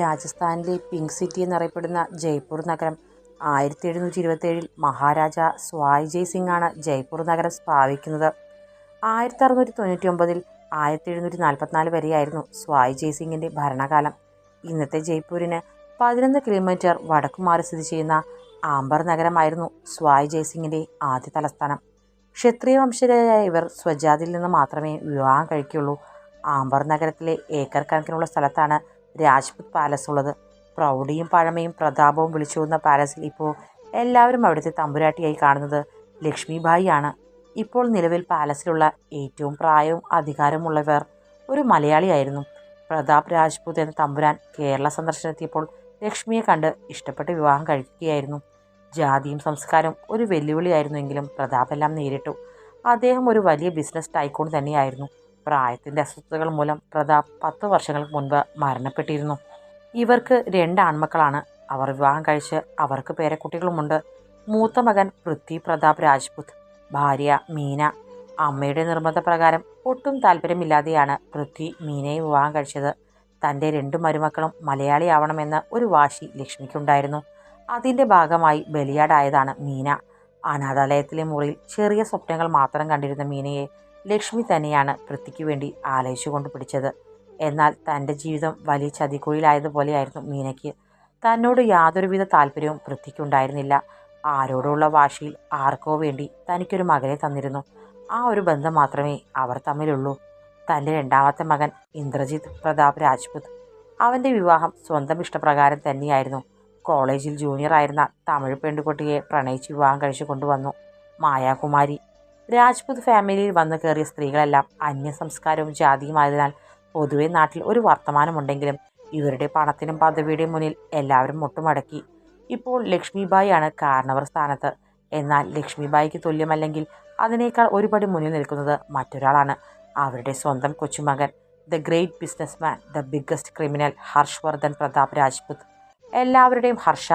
രാജസ്ഥാനിലെ pink city എന്നറിയപ്പെടുന്ന ജയ്പൂർ നഗരം. ആയിരത്തി എഴുന്നൂറ്റി ഇരുപത്തേഴിൽ മഹാരാജ സ്വായ് ജയ് സിംഗ് ആണ് ജയ്പൂർ നഗരം സ്ഥാപിക്കുന്നത്. ആയിരത്തി അറുന്നൂറ്റി തൊണ്ണൂറ്റി ഒമ്പതിൽ ആയിരത്തി എഴുന്നൂറ്റി നാൽപ്പത്തിനാല് വരെയായിരുന്നു സ്വായ് ജയ് സിംഗിന്റെ ഭരണകാലം. ഇന്നത്തെ ജയ്പൂരിന് പതിനൊന്ന് കിലോമീറ്റർ വടക്കുമാറി സ്ഥിതി ചെയ്യുന്ന ആംബർ നഗരമായിരുന്നു സ്വായ് ജയ് സിംഗിന്റെ ആദ്യ തലസ്ഥാനം. ക്ഷത്രിയ വംശജരായ ഇവർ സ്വജാതിയിൽ നിന്ന് മാത്രമേ വിവാഹം കഴിക്കുള്ളൂ ആംബർ നഗരത്തിലെ ഏക്കർ കണക്കിനുള്ള സ്ഥലത്താണ് രാജ്പുത് പാലസ് ഉള്ളത് പ്രൗഢിയും പഴമയും പ്രതാപവും വിളിച്ചോതുന്ന പാലസിൽ ഇപ്പോൾ എല്ലാവരും അവിടുത്തെ തമ്പുരാട്ടിയായി കാണുന്നത് ലക്ഷ്മിബായി ആണ് ഇപ്പോൾ നിലവിൽ പാലസിലുള്ള ഏറ്റവും പ്രായവും അധികാരമുള്ളവർ ഒരു മലയാളിയായിരുന്നു. പ്രതാപ് രാജ്പുത് എന്ന തമ്പുരാൻ കേരള സന്ദർശനത്തിയപ്പോൾ ലക്ഷ്മിയെ കണ്ട് ഇഷ്ടപ്പെട്ട് വിവാഹം കഴിക്കുകയായിരുന്നു. ജാതിയും സംസ്കാരവും ഒരു വെല്ലുവിളിയായിരുന്നുവെങ്കിലും പ്രതാപ് എല്ലാം നേരിട്ടു. അദ്ദേഹം ഒരു വലിയ ബിസിനസ് ടൈക്കോൺ തന്നെയായിരുന്നു. പ്രായത്തിന്റെ അസ്വസ്ഥതകൾ മൂലം പ്രതാപ് പത്ത് വർഷങ്ങൾക്ക് മുൻപ് മരണപ്പെട്ടിരുന്നു. ഇവർക്ക് രണ്ട് ആൺമക്കളാണ്. അവർ വിവാഹം കഴിച്ച് അവർക്ക് പേരക്കുട്ടികളുമുണ്ട് മൂത്ത മകൻ പൃഥ്വി പ്രതാപ് രാജ്പുത് ഭാര്യ മീന. അമ്മയുടെ നിർബന്ധപ്രകാരം ഒട്ടും താല്പര്യമില്ലാതെയാണ് പൃഥ്വി മീനയെ വിവാഹം കഴിച്ചത്. തന്റെ രണ്ട് മരുമക്കളും മലയാളിയാവണമെന്ന ഒരു വാശി ലക്ഷ്മിക്കുണ്ടായിരുന്നു. അതിന്റെ ഭാഗമായി ബലിയാടായതാണ് മീന. അനാഥാലയത്തിലെ മുറിയിൽ ചെറിയ സ്വപ്നങ്ങൾ മാത്രം കണ്ടിരുന്ന മീനയെ ലക്ഷ്മി തന്നെയാണ് പൃഥ്വിക്ക് വേണ്ടി ആലയിച്ചുകൊണ്ട് പിടിച്ചത്. എന്നാൽ തന്റെ ജീവിതം വലിയ ചതിക്കുഴിയിലായതുപോലെയായിരുന്നു മീനയ്ക്ക്. തന്നോട് യാതൊരുവിധ താല്പര്യവും പൃഥ്വിക്കുണ്ടായിരുന്നില്ല. ആരോടുള്ള വാശിയിൽ ആർക്കോ വേണ്ടി തനിക്കൊരു മകനെ തന്നിരുന്നു. ആ ഒരു ബന്ധം മാത്രമേ അവർ തമ്മിലുള്ളൂ. തന്റെ രണ്ടാമത്തെ മകൻ ഇന്ദ്രജിത് പ്രതാപ് രാജ്പുത്. അവന്റെ വിവാഹം സ്വന്തം ഇഷ്ടപ്രകാരം തന്നെയായിരുന്നു. കോളേജിൽ ജൂനിയറായിരുന്ന തമിഴ് പെൺകുട്ടിയെ പ്രണയിച്ച് വിവാഹം കഴിച്ചു കൊണ്ടുവന്നു. മായാകുമാരി രാജ്പുത് ഫാമിലിയിൽ വന്നു കയറിയ സ്ത്രീകളെല്ലാം അന്യസംസ്കാരവും ജാതിയുമായതിനാൽ പൊതുവെ നാട്ടിൽ ഒരു വർത്തമാനമുണ്ടെങ്കിലും ഇവരുടെ പണത്തിനും പദവിയുടെയും മുന്നിൽ എല്ലാവരും മുട്ടുമടക്കി. ഇപ്പോൾ ലക്ഷ്മിബായിയാണ് കാരണവർ സ്ഥാനത്ത്. എന്നാൽ ലക്ഷ്മിബായിക്ക് തുല്യമല്ലെങ്കിൽ അതിനേക്കാൾ ഒരുപടി മുന്നിൽ നിൽക്കുന്നത് മറ്റൊരാളാണ്. അവരുടെ സ്വന്തം കൊച്ചുമകൻ the great businessman the biggest criminal Harshavardhan Pratap Rajput. എല്ലാവരുടെയും ഹർഷ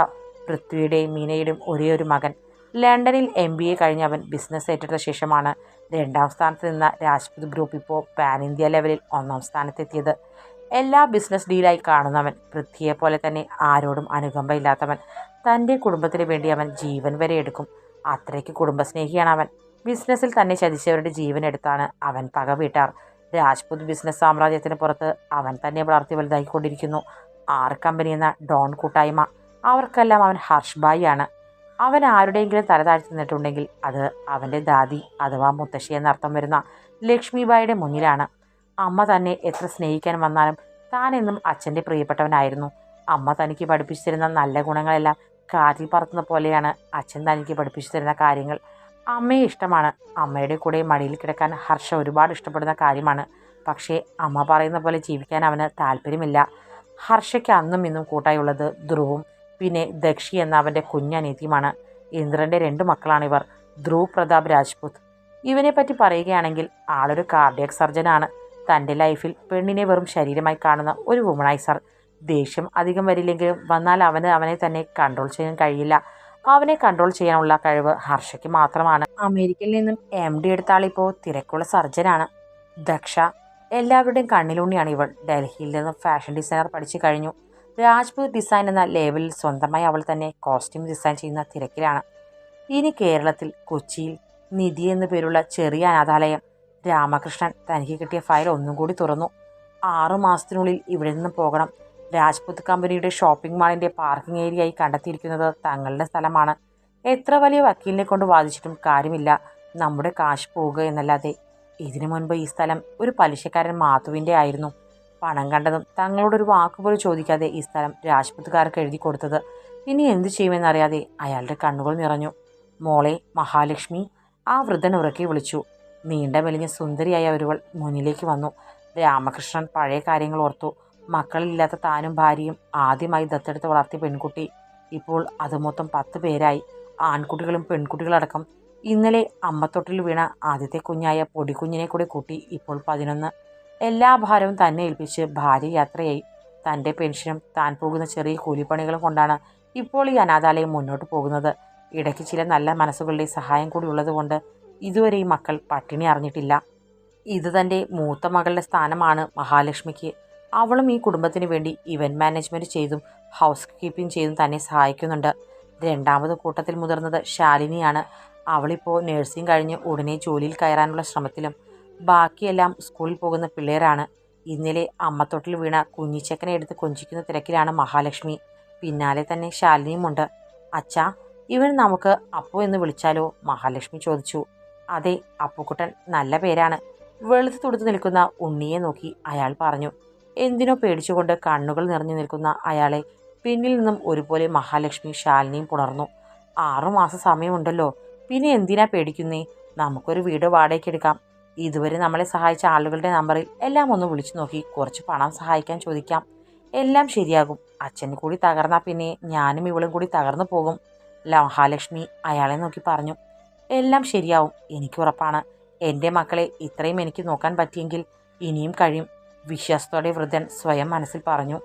പൃഥ്വിയുടെയും മീനയുടെയും ഒരേ ഒരു മകൻ ലണ്ടനിൽ എം ബി എ കഴിഞ്ഞ അവൻ ബിസിനസ് ഏറ്റെടുത്ത ശേഷമാണ് രണ്ടാം സ്ഥാനത്ത് നിന്ന രാജ്പുത് ഗ്രൂപ്പ് ഇപ്പോൾ പാൻ ഇന്ത്യ ലെവലിൽ ഒന്നാം സ്ഥാനത്തെത്തിയത്. എല്ലാ ബിസിനസ് ഡീലായി കാണുന്നവൻ പൃഥ്വിയെ പോലെ തന്നെ ആരോടും അനുകമ്പ ഇല്ലാത്തവൻ തന്റെ കുടുംബത്തിന് വേണ്ടി അവൻ ജീവൻ വരെ എടുക്കും. അത്രയ്ക്ക് കുടുംബസ്നേഹിയാണ് അവൻ. ബിസിനസ്സിൽ തന്നെ ചതിച്ചവരുടെ ജീവൻ എടുത്താണ് അവൻ പക വീട്ടാർ. രാജ്പുത് ബിസിനസ് സാമ്രാജ്യത്തിന് പുറത്ത് അവൻ തന്നെ വളർത്തി വലുതാക്കിക്കൊണ്ടിരിക്കുന്നു ആർ കമ്പനി എന്ന ഡോൺ കൂട്ടായ്മ. അവർക്കെല്ലാം അവൻ ഹർഷ്ബായി ആണ്. അവൻ ആരുടെയെങ്കിലും തല താഴ്ത്തി നിന്നിട്ടുണ്ടെങ്കിൽ അത് അവന്റെ ദാദി അഥവാ മുത്തശ്ശി എന്നർത്ഥം വരുന്ന ലക്ഷ്മിബായിയുടെ മുന്നിലാണ്. അമ്മ തന്നെ എത്ര സ്നേഹിക്കാൻ വന്നാലും താനെന്നും അച്ഛന്റെ പ്രിയപ്പെട്ടവനായിരുന്നു. അമ്മ തനിക്ക് പഠിപ്പിച്ചു തരുന്ന നല്ല ഗുണങ്ങളെല്ലാം കാറ്റിൽ പറത്തുന്ന പോലെയാണ് അച്ഛൻ തനിക്ക് പഠിപ്പിച്ചു തരുന്ന കാര്യങ്ങൾ. അമ്മയെ ഇഷ്ടമാണ്. അമ്മയുടെ കൂടെ മടിയിൽ കിടക്കാൻ ഹർഷ ഒരുപാട് ഇഷ്ടപ്പെടുന്ന കാര്യമാണ്. പക്ഷേ അമ്മ പറയുന്ന പോലെ ജീവിക്കാൻ അവന് താല്പര്യമില്ല. ഹർഷയ്ക്ക് അന്നും ഇന്നും കൂട്ടായുള്ളത് ധ്രുവും പിന്നെ ദക്ഷി എന്ന അവന്റെ കുഞ്ഞനീതിയുമാണ്. ഇന്ദ്രന്റെ രണ്ട് മക്കളാണിവർ ധ്രുവ് പ്രതാപ് രാജ്പുത്. പറ്റി പറയുകയാണെങ്കിൽ ആളൊരു കാർഡിയക് സർജനാണ് തന്റെ ലൈഫിൽ പെണ്ണിനെ വെറും ശരീരമായി കാണുന്ന ഒരു വുമണൈസർ ദേഷ്യം അധികം വരില്ലെങ്കിലും വന്നാൽ അവന് അവനെ തന്നെ കൺട്രോൾ ചെയ്യാൻ കഴിയില്ല. അവനെ കൺട്രോൾ ചെയ്യാനുള്ള കഴിവ് ഹർഷയ്ക്ക് മാത്രമാണ്. അമേരിക്കയിൽ നിന്നും എം ഡി എടുത്ത ആളിപ്പോൾ തിരക്കുള്ള സർജനാണ് ദക്ഷ എല്ലാവരുടെയും കണ്ണിലുണ്ണിയാണ് ഇവൾ. ഡൽഹിയിൽ നിന്നും ഫാഷൻ ഡിസൈനർ പഠിച്ചു കഴിഞ്ഞു. രാജ്പൂത് ഡിസൈൻ എന്ന ലേബലിൽ സ്വന്തമായി അവൾ തന്നെ കോസ്റ്റ്യൂം ഡിസൈൻ ചെയ്യുന്ന തിരക്കിലാണ്. ഇനി കേരളത്തിൽ കൊച്ചിയിൽ നിധി എന്നു പേരുള്ള ചെറിയ അനാഥാലയം രാമകൃഷ്ണൻ തനിക്ക് കിട്ടിയ ഫയൽ ഒന്നും കൂടി തുറന്നു. ആറു മാസത്തിനുള്ളിൽ ഇവിടെ നിന്ന് പോകണം. രാജ്പുത് കമ്പനിയുടെ ഷോപ്പിംഗ് മാളിന്റെ പാർക്കിംഗ് ഏരിയ ആയി കണ്ടെത്തിയിരിക്കുന്നത് തങ്ങളുടെ സ്ഥലമാണ്. എത്ര വലിയ വക്കീലിനെ കൊണ്ട് വാദിച്ചിട്ടും കാര്യമില്ല. നമ്മുടെ കാശ് പോവുക എന്നല്ലാതെ ഇതിനു മുൻപ് ഈ സ്ഥലം ഒരു പലിശക്കാരൻ മാധുവിന്റെ ആയിരുന്നു. പണം കണ്ടതും തങ്ങളോടൊരു വാക്കുപോലും ചോദിക്കാതെ ഈ സ്ഥലം രാജ്പുത്തുകാർക്ക് എഴുതി കൊടുത്തത്. ഇനി എന്തു ചെയ്യുമെന്നറിയാതെ അയാളുടെ കണ്ണുകൾ നിറഞ്ഞു. മോളെ മഹാലക്ഷ്മി ആ വൃദ്ധൻ ഉറക്കി വിളിച്ചു. നീണ്ട മെലിഞ്ഞ സുന്ദരിയായ ഒരുവൾ മുന്നിലേക്ക് വന്നു. രാമകൃഷ്ണൻ പഴയ കാര്യങ്ങൾ ഓർത്തു. മക്കളില്ലാത്ത താനും ഭാര്യയും ആദ്യമായി ദത്തെടുത്ത് വളർത്തിയ പെൺകുട്ടി. ഇപ്പോൾ അത് മൊത്തം പത്ത് പേരായി. ആൺകുട്ടികളും പെൺകുട്ടികളടക്കം. ഇന്നലെ അമ്മത്തൊട്ടിൽ വീണ ആദ്യത്തെ കുഞ്ഞായ പൊടിക്കുഞ്ഞിനെ കൂടി കൂട്ടി ഇപ്പോൾ പതിനൊന്ന്. എല്ലാ ഭാരവും തന്നെ ഏൽപ്പിച്ച് ഭാര്യ യാത്രയായി. തന്റെ പെൻഷനും താൻ പോകുന്ന ചെറിയ കൂലിപ്പണികളും കൊണ്ടാണ് ഇപ്പോൾ ഈ അനാഥാലയം മുന്നോട്ട് പോകുന്നത്. ഇടയ്ക്ക് ചില നല്ല മനസ്സുകളുടെ സഹായം കൂടി ഉള്ളതുകൊണ്ട് ഇതുവരെ ഈ മക്കൾ പട്ടിണി അറിഞ്ഞിട്ടില്ല. ഇത് തന്റെ മൂത്ത മകളുടെ സ്ഥാനമാണ് മഹാലക്ഷ്മിക്ക്. അവളും ഈ കുടുംബത്തിന് വേണ്ടി ഇവന്റ് മാനേജ്മെന്റ് ചെയ്തും ഹൗസ് കീപ്പിംഗ് ചെയ്തും തന്നെ സഹായിക്കുന്നുണ്ട്. രണ്ടാമത് കൂട്ടത്തിൽ മുതിർന്നത് ശാലിനിയാണ്. അവളിപ്പോൾ നഴ്സിംഗ് കഴിഞ്ഞ് ഉടനെ ജോലിയിൽ കയറാനുള്ള ശ്രമത്തിലും ബാക്കിയെല്ലാം സ്കൂളിൽ പോകുന്ന പിള്ളേരാണ്. ഇന്നലെ അമ്മത്തൊട്ടിൽ വീണ കുഞ്ഞിച്ചക്കനെ എടുത്ത് കൊഞ്ചിക്കുന്ന തിരക്കിലാണ് മഹാലക്ഷ്മി. പിന്നാലെ തന്നെ ശാലിനിയുമുണ്ട്. അച്ഛാ ഇവൻ നമുക്ക് അപ്പു എന്ന് വിളിച്ചാലോ? മഹാലക്ഷ്മി ചോദിച്ചു. അതെ അപ്പുക്കുട്ടൻ നല്ല പേരാണ്. വെളുത്ത് തുടുത്ത് നിൽക്കുന്ന ഉണ്ണിയെ നോക്കി അയാൾ പറഞ്ഞു. എന്തിനോ പേടിച്ചുകൊണ്ട് കണ്ണുകൾ നിറഞ്ഞു നിൽക്കുന്ന അയാളെ പിന്നിൽ നിന്നും ഒരുപോലെ മഹാലക്ഷ്മി ശാലിനിയും പുണർന്നു. ആറുമാസം സമയമുണ്ടല്ലോ. പിന്നെ എന്തിനാ പേടിക്കുന്നേ? നമുക്കൊരു വീട് വാടകയ്ക്ക് എടുക്കാം. ഇതുവരെ നമ്മളെ സഹായിച്ച ആളുകളുടെ നമ്പറിൽ എല്ലാം ഒന്ന് വിളിച്ചു നോക്കി. കുറച്ച് പണം സഹായിക്കാൻ ചോദിക്കാം. എല്ലാം ശരിയാകും. അച്ഛൻ കൂടി തകർന്നാൽ പിന്നെ ഞാനും ഇവളും കൂടി തകർന്നു പോകും. മഹാലക്ഷ്മി അയാളെ നോക്കി പറഞ്ഞു എല്ലാം ശരിയാവും. എനിക്ക് ഉറപ്പാണ്. എന്റെ മക്കളെ ഇത്രയും എനിക്ക് നോക്കാൻ പറ്റിയെങ്കിൽ ഇനിയും കഴിയും. വിശ്വാസത്തോടെ വൃദ്ധൻ സ്വയം മനസ്സിൽ പറഞ്ഞു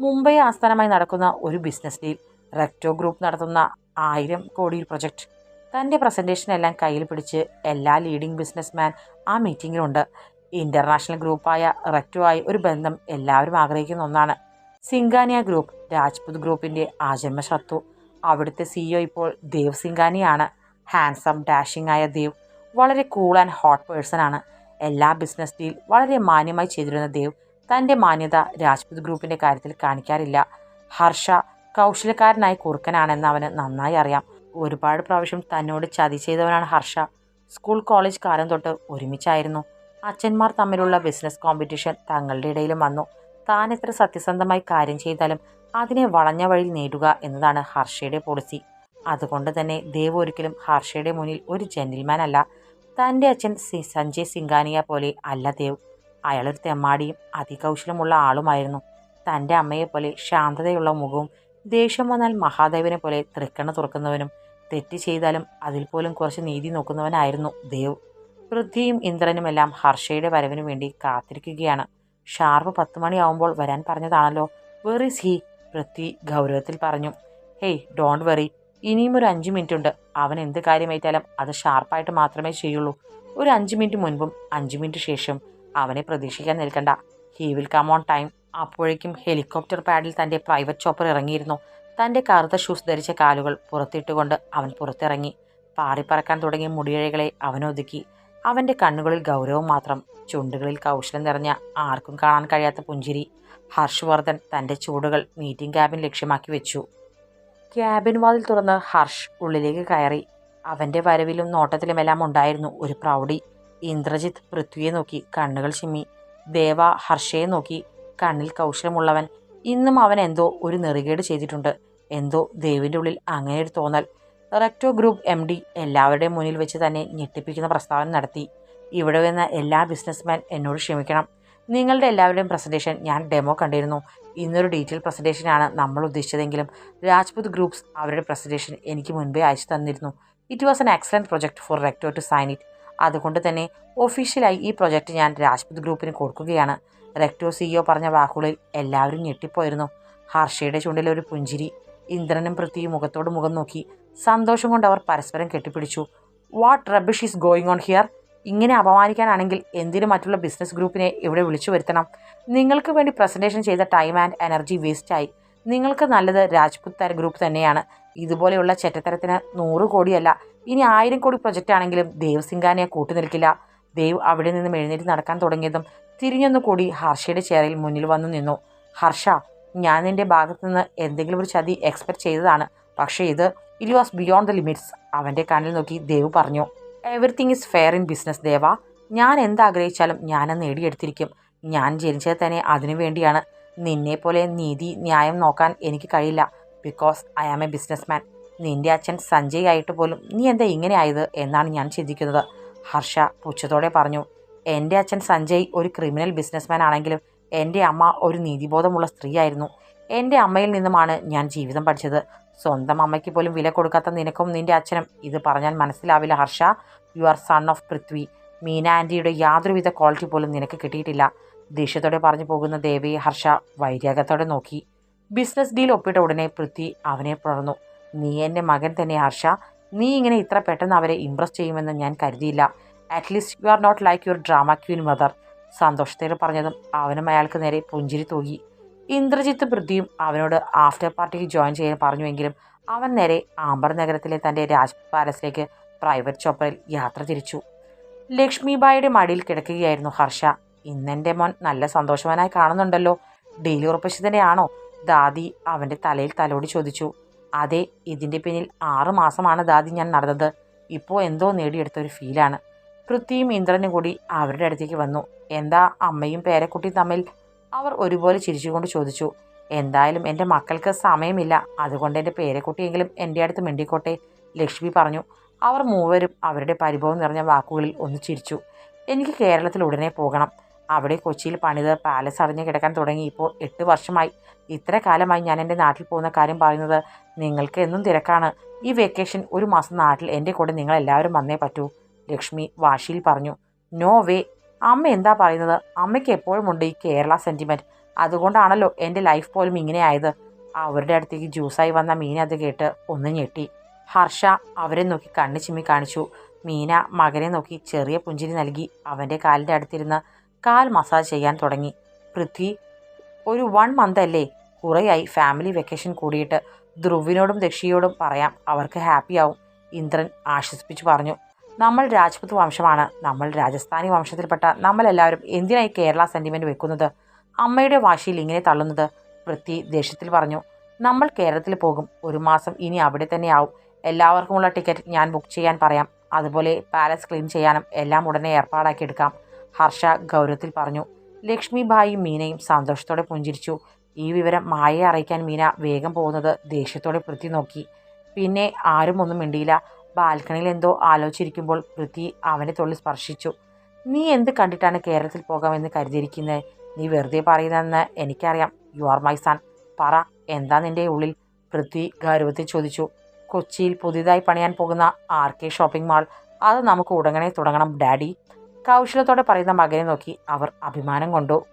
മുംബൈ ആസ്ഥാനമായി നടക്കുന്ന ഒരു ബിസിനസ് ഡീൽ. റെക്ടോ ഗ്രൂപ്പ് നടത്തുന്ന ആയിരം കോടി പ്രൊജക്റ്റ് തന്റെ പ്രസന്റേഷനെല്ലാം കയ്യിൽ പിടിച്ച് എല്ലാ ലീഡിംഗ് ബിസിനസ്മാൻ ആ മീറ്റിങ്ങിലുണ്ട് ഇന്റർനാഷണൽ ഗ്രൂപ്പായ റെക്റ്റുമായി ഒരു ബന്ധം എല്ലാവരും ആഗ്രഹിക്കുന്ന ഒന്നാണ്. സിംഗാനിയ ഗ്രൂപ്പ് രാജ്പുത് ഗ്രൂപ്പിന്റെ ആജന്മ ശത്രു അവിടുത്തെ സിഇഒ ഇപ്പോൾ ദേവ് സിംഗാനിയാണ്. ഹാൻസം ഡാഷിംഗ് ആയ ദേവ്. വളരെ കൂൾ ആൻഡ് ഹോട്ട് പേഴ്സണാണ് എല്ലാ ബിസിനസ് ഡീൽ വളരെ മാന്യമായി ചെയ്തിരുന്ന ദേവ് തന്റെ മാന്യത രാജ്പുത് ഗ്രൂപ്പിന്റെ കാര്യത്തിൽ കാണിക്കാറില്ല. ഹർഷ കൗശലക്കാരനായി കുറുക്കനാണെന്ന് അവന് നന്നായി അറിയാം. ഒരുപാട് പ്രാവശ്യം തന്നോട് ചതി ചെയ്തവനാണ് ഹർഷ. സ്കൂൾ കോളേജ് കാലം തൊട്ട് ഒരുമിച്ചായിരുന്നു. അച്ഛന്മാർ തമ്മിലുള്ള ബിസിനസ് കോമ്പറ്റീഷൻ തങ്ങളുടെ ഇടയിലും വന്നു. താൻ എത്ര സത്യസന്ധമായി കാര്യം ചെയ്താലും അതിനെ വളഞ്ഞ വഴിയിൽ നേടുക എന്നതാണ് ഹർഷയുടെ പോളിസി. അതുകൊണ്ട് തന്നെ ദേവ് ഒരിക്കലും ഹർഷയുടെ മുന്നിൽ ഒരു ജെന്റിൽമാൻ അല്ല. തന്റെ അച്ഛൻ സി സഞ്ജയ് സിംഗാനിയ പോലെ അല്ല ദേവ്. അയാളൊരു തെമ്മാടിയും അതികൗശലമുള്ള ആളുമായിരുന്നു. തന്റെ അമ്മയെപ്പോലെ ശാന്തതയുള്ള മുഖവും ദേഷ്യം വന്നാൽ മഹാദേവനെ പോലെ തൃക്കണ്ണ തുറക്കുന്നവനും തെറ്റ് ചെയ്താലും അതിൽ പോലും കുറച്ച് നീതി നോക്കുന്നവനായിരുന്നു ദേവ്. പൃഥ്വിയും ഇന്ദ്രനുമെല്ലാം ഹർഷയുടെ വരവിനു വേണ്ടി കാത്തിരിക്കുകയാണ്. ഷാർപ്പ് പത്ത് മണിയാവുമ്പോൾ വരാൻ പറഞ്ഞതാണല്ലോ. വെർ ഈസ് ഹി പൃഥ്വി ഗൗരവത്തിൽ പറഞ്ഞു. ഹേയ് ഡോണ്ട് വെറി ഇനിയും ഒരു അഞ്ച് മിനിറ്റ് ഉണ്ട് അവൻ എന്ത് കാര്യമേറ്റാലും അത് ഷാർപ്പായിട്ട് മാത്രമേ ചെയ്യുള്ളൂ. ഒരു അഞ്ച് മിനിറ്റ് മുൻപും അഞ്ച് മിനിറ്റ് ശേഷം അവനെ പ്രതീക്ഷിക്കാൻ നിൽക്കണ്ട. He will come on time അപ്പോഴേക്കും ഹെലികോപ്റ്റർ പാഡിൽ തന്റെ പ്രൈവറ്റ് ചോപ്പർ ഇറങ്ങിയിരുന്നു. തന്റെ കറുത്ത ഷൂസ് ധരിച്ച കാലുകൾ പുറത്തിട്ടുകൊണ്ട് അവൻ പുറത്തിറങ്ങി. പാറിപ്പറക്കാൻ തുടങ്ങിയ മുടിയഴകളെ അവനൊതുക്കി അവന്റെ കണ്ണുകളിൽ ഗൗരവം മാത്രം ചുണ്ടുകളിൽ കൗശലം നിറഞ്ഞ ആർക്കും കാണാൻ കഴിയാത്ത പുഞ്ചിരി. ഹർഷ് തന്റെ ചൂടുകൾ മീറ്റിംഗ് ക്യാബിൻ ലക്ഷ്യമാക്കി വെച്ചു. ക്യാബിൻ വാതിൽ തുറന്ന് ഹർഷ് ഉള്ളിലേക്ക് കയറി. അവന്റെ വരവിലും നോട്ടത്തിലുമെല്ലാം ഉണ്ടായിരുന്നു ഒരു പ്രൗഢി. ഇന്ദ്രജിത്ത് പൃഥ്വിയെ നോക്കി കണ്ണുകൾ ചിമ്മി. ദേവ ഹർഷയെ നോക്കി കണ്ണിൽ കൗശലമുള്ളവൻ. ഇന്നും അവൻ എന്തോ ഒരു നെറുകേട് ചെയ്തിട്ടുണ്ട്. എന്തോ ദേവിന്റെ ഉള്ളിൽ അങ്ങനെ ഒരു തോന്നൽ. റെക്ടോ ഗ്രൂപ്പ് എം ഡി എല്ലാവരുടെയും മുന്നിൽ വെച്ച് തന്നെ ഞെട്ടിപ്പിക്കുന്ന പ്രസ്താവന നടത്തി. ഇവിടെ വന്ന എല്ലാ ബിസിനസ്മാൻ എന്നോട് ക്ഷമിക്കണം. നിങ്ങളുടെ എല്ലാവരുടെയും പ്രസന്റേഷൻ ഞാൻ ഡെമോ കണ്ടിരുന്നു. ഇന്നൊരു ഡീറ്റെയിൽ പ്രസന്റേഷനാണ് നമ്മൾ ഉദ്ദേശിച്ചതെങ്കിലും രാജ്പുത് ഗ്രൂപ്പ്സ് അവരുടെ പ്രസന്റേഷൻ എനിക്ക് മുൻപേ അയച്ചു തന്നിരുന്നു. It was an excellent project for rector to sign it അതുകൊണ്ട് തന്നെ ഒഫീഷ്യലായി ഈ പ്രൊജക്റ്റ് ഞാൻ രാജ്പുത് ഗ്രൂപ്പിന് കൊടുക്കുകയാണ്. റെക്ടോ സിഇഒ പറഞ്ഞ വാക്കുകളിൽ എല്ലാവരും ഞെട്ടിപ്പോയിരുന്നു. ഹർഷയുടെ ചുണ്ടിൽ ഒരു പുഞ്ചിരി ഇന്ദ്രനും പൃഥ്വിയും മുഖത്തോട് മുഖം നോക്കി സന്തോഷം കൊണ്ട് അവർ പരസ്പരം കെട്ടിപ്പിടിച്ചു. What rubbish is going on here ഇങ്ങനെ അപമാനിക്കാനാണെങ്കിൽ എന്തിനു മറ്റുള്ള ബിസിനസ് ഗ്രൂപ്പിനെ ഇവിടെ വിളിച്ചു വരുത്തണം? നിങ്ങൾക്ക് വേണ്ടി പ്രസന്റേഷൻ ചെയ്ത ടൈം ആൻഡ് എനർജി വേസ്റ്റായി നിങ്ങൾക്ക് നല്ലത് രാജ്പുത് തര ഗ്രൂപ്പ് തന്നെയാണ്. ഇതുപോലെയുള്ള ചെറ്റത്തരത്തിന് നൂറ് കോടിയല്ല ഇനി ആയിരം കോടി പ്രൊജക്റ്റ് ആണെങ്കിലും ദേവ് സിംഗാനെ കൂട്ടുനിൽക്കില്ല ദേവ് അവിടെ നിന്നും എഴുന്നേറ്റ് നടക്കാൻ തുടങ്ങിയതും തിരിഞ്ഞൊന്നു കൂടി ഹർഷയുടെ ചെയറിൽ മുന്നിൽ വന്നു നിന്നു. ഹർഷ ഞാൻ എന്റെ ഭാഗത്തു നിന്ന് എന്തെങ്കിലും ഒരു ചതി എക്സ്പെക്ട് ചെയ്തതാണ്. പക്ഷേ ഇത് it was beyond the limits അവന്റെ കണ്ണിൽ നോക്കി ദേവ് പറഞ്ഞു everything is fair in business ദേവ. ഞാൻ എന്താഗ്രഹിച്ചാലും ഞാനത് നേടിയെടുത്തിരിക്കും. ഞാൻ ജനിച്ചത് തന്നെ അതിനു വേണ്ടിയാണ്. നിന്നെപ്പോലെ നീതി ന്യായം നോക്കാൻ എനിക്ക് കഴിയില്ല. Because I am a businessman നിന്റെ അച്ഛൻ സഞ്ജയ് ആയിട്ട് പോലും നീ എന്താ ഇങ്ങനെ ആയത് എന്നാണ് ഞാൻ ചിന്തിക്കുന്നത്. ഹർഷ പുച്ഛത്തോടെ പറഞ്ഞു എന്റെ അച്ഛൻ സഞ്ജയ് ഒരു ക്രിമിനൽ ബിസിനസ്മാൻ ആണെങ്കിലും എന്റെ അമ്മ ഒരു നീതിബോധമുള്ള സ്ത്രീയായിരുന്നു. എന്റെ അമ്മയിൽ നിന്നുമാണ് ഞാൻ ജീവിതം പഠിച്ചത്. സ്വന്തം അമ്മയ്ക്ക് പോലും വില കൊടുക്കാത്ത നിനക്കും നിന്റെ അച്ഛനും ഇത് പറഞ്ഞാൽ മനസ്സിലാവില്ല Harsha. You are son of Prithvi Meena ആന്റിയുടെ യാതൊരുവിധ ക്വാളിറ്റി പോലും നിനക്ക് കിട്ടിയിട്ടില്ല. ദേഷ്യത്തോടെ പറഞ്ഞു പോകുന്ന ദേവിയെ ഹർഷ വൈരാഗത്തോടെ നോക്കി. ബിസിനസ് ഡീൽ ഒപ്പിട്ട ഉടനെ പൃഥ്വി അവനെ പുറന്നു നീ എന്റെ മകൻ തന്നെ ഹർഷ. നീ ഇങ്ങനെ ഇത്ര പെട്ടെന്ന് അവരെ ഇംപ്രസ് ചെയ്യുമെന്ന് ഞാൻ കരുതിയില്ല. At least you are not like your drama queen mother സന്തോഷത്തോടെ പറഞ്ഞതും അവനും അയാൾക്ക് നേരെ പുഞ്ചിരി തൂകി. ഇന്ദ്രജിത്ത് പൃഥ്വിയും അവനോട് ആഫ്റ്റർ പാർട്ടിക്ക് ജോയിൻ ചെയ്യാൻ പറഞ്ഞുവെങ്കിലും അവൻ നേരെ ആംബർ നഗരത്തിലെ തന്റെ രാജ് പാലസിലേക്ക് പ്രൈവറ്റ് ചോപ്പറിൽ യാത്ര തിരിച്ചു. ലക്ഷ്മിബായിയുടെ മടിയിൽ കിടക്കുകയായിരുന്നു ഹർഷ. ഇന്നെന്റെ മോൻ നല്ല സന്തോഷവാനായി കാണുന്നുണ്ടല്ലോ. ഡെയിലി ഉറപ്പിച്ചതിന്റെ ആണോ ദാദി അവന്റെ തലയിൽ തലോടി ചോദിച്ചു. അതെ ഇതിന്റെ പിന്നിൽ ആറ് മാസമാണ് ദാദി ഞാൻ നടന്നത്. ഇപ്പോൾ എന്തോ നേടിയെടുത്ത ഒരു ഫീലാണ് പൃഥ്വിയും ഇന്ദ്രനും കൂടി അവരുടെ അടുത്തേക്ക് വന്നു. എന്താ അമ്മയും പേരക്കുട്ടിയും തമ്മിൽ? അവർ ഒരുപോലെ ചിരിച്ചുകൊണ്ട് ചോദിച്ചു. എന്തായാലും എന്റെ മക്കൾക്ക് സമയമില്ല. അതുകൊണ്ട് എന്റെ പേരക്കുട്ടിയെങ്കിലും എന്റെ അടുത്ത് മിണ്ടിക്കോട്ടെ? ലക്ഷ്മി പറഞ്ഞു. അവർ മൂവരും അവരുടെ പരിഭവം നിറഞ്ഞ വാക്കുകളിൽ ഒന്ന് ചിരിച്ചു. എനിക്ക് കേരളത്തിൽ ഉടനെ പോകണം. അവിടെ കൊച്ചിയിൽ പണിത് പാലസ് അടഞ്ഞു കിടക്കാൻ തുടങ്ങി ഇപ്പോൾ എട്ട് വർഷമായി. ഇത്ര കാലമായി ഞാൻ എന്റെ നാട്ടിൽ പോകുന്ന കാര്യം പറയുന്നത് നിങ്ങൾക്ക് എന്നും തിരക്കാണ്. ഈ വെക്കേഷൻ ഒരു മാസം നാട്ടിൽ എന്റെ കൂടെ നിങ്ങളെല്ലാവരും വന്നേ പറ്റൂ. ലക്ഷ്മി വാശിയിൽ പറഞ്ഞു നോ വേ അമ്മ എന്താ പറയുന്നത്? അമ്മയ്ക്ക് എപ്പോഴും ഉണ്ട് ഈ കേരള സെന്റിമെന്റ് അതുകൊണ്ടാണല്ലോ എന്റെ ലൈഫ് പോലും ഇങ്ങനെ ആയത്. അവരുടെ അടുത്തേക്ക് ജ്യൂസായി വന്ന മീന അത് കേട്ട് ഒന്ന് ഞെട്ടി. ഹർഷ അവരെ നോക്കി കണ്ണു ചിമ്മി കാണിച്ചു. മീന മകനെ നോക്കി ചെറിയ പുഞ്ചിരി നൽകി അവന്റെ കാലിന്റെ അടുത്തിരുന്ന് കാൽ മസാജ് ചെയ്യാൻ തുടങ്ങി. പൃഥ്വി ഒരു വൺ മന്ത് അല്ലേ? കുറേയായി ഫാമിലി വെക്കേഷൻ കൂടിയിട്ട്. ധ്രുവിനോടും ദക്ഷിയോടും പറയാം അവർക്ക് ഹാപ്പിയാവും ഇന്ദ്രൻ ആശ്വസിപ്പിച്ചു പറഞ്ഞു നമ്മൾ രാജ്പുത് വംശമാണ്. നമ്മൾ രാജസ്ഥാനി വംശത്തിൽപ്പെട്ട നമ്മളെല്ലാവരും എന്തിനായി കേരള സെന്റിമെന്റ് വെക്കുന്നത്? അമ്മയുടെ വാശിയിൽ ഇങ്ങനെ തള്ളുന്നത്? വൃത്തി ദേഷ്യത്തിൽ പറഞ്ഞു. നമ്മൾ കേരളത്തിൽ പോകും. ഒരു മാസം ഇനി അവിടെ തന്നെയാവും. എല്ലാവർക്കുമുള്ള ടിക്കറ്റ് ഞാൻ ബുക്ക് ചെയ്യാൻ പറയാം. അതുപോലെ പാലസ് ക്ലീൻ ചെയ്യാനും എല്ലാം ഉടനെ ഏർപ്പാടാക്കി എടുക്കാം. ഹർഷ ഗൗരവത്തിൽ പറഞ്ഞു. ലക്ഷ്മി ഭായിയും മീനയും സന്തോഷത്തോടെ പുഞ്ചിരിച്ചു. ഈ വിവരം മായയെ അറിയിക്കാൻ മീന വേഗം പോകുന്നത് ദേഷ്യത്തോടെ പൃഥ്വി നോക്കി. പിന്നെ ആരും ഒന്നും മിണ്ടിയില്ല. ബാൽക്കണിയിൽ എന്തോ ആലോചിച്ചിരിക്കുമ്പോൾ പൃഥ്വി അവനെ തൊള്ളി സ്പർശിച്ചു. നീ എന്ത് കണ്ടിട്ടാണ് കേരളത്തിൽ പോകാമെന്ന് കരുതിയിരിക്കുന്നത് നീ വെറുതെ പറയുന്നതെന്ന് എനിക്കറിയാം. യു ആർ മൈ സാൻ പറ എന്താ നിന്റെ ഉള്ളിൽ? പൃഥ്വി ഗൗരവത്തിൽ ചോദിച്ചു. കൊച്ചിയിൽ പുതിയതായി പണിയാൻ പോകുന്ന ആർ കെ ഷോപ്പിംഗ് മാൾ. അത് നമുക്ക് ഉടങ്ങനെ തുടങ്ങണം ഡാഡി. കൗശലത്തോടെ പറയുന്ന മകനെ നോക്കി അവർ അഭിമാനം കൊണ്ടു.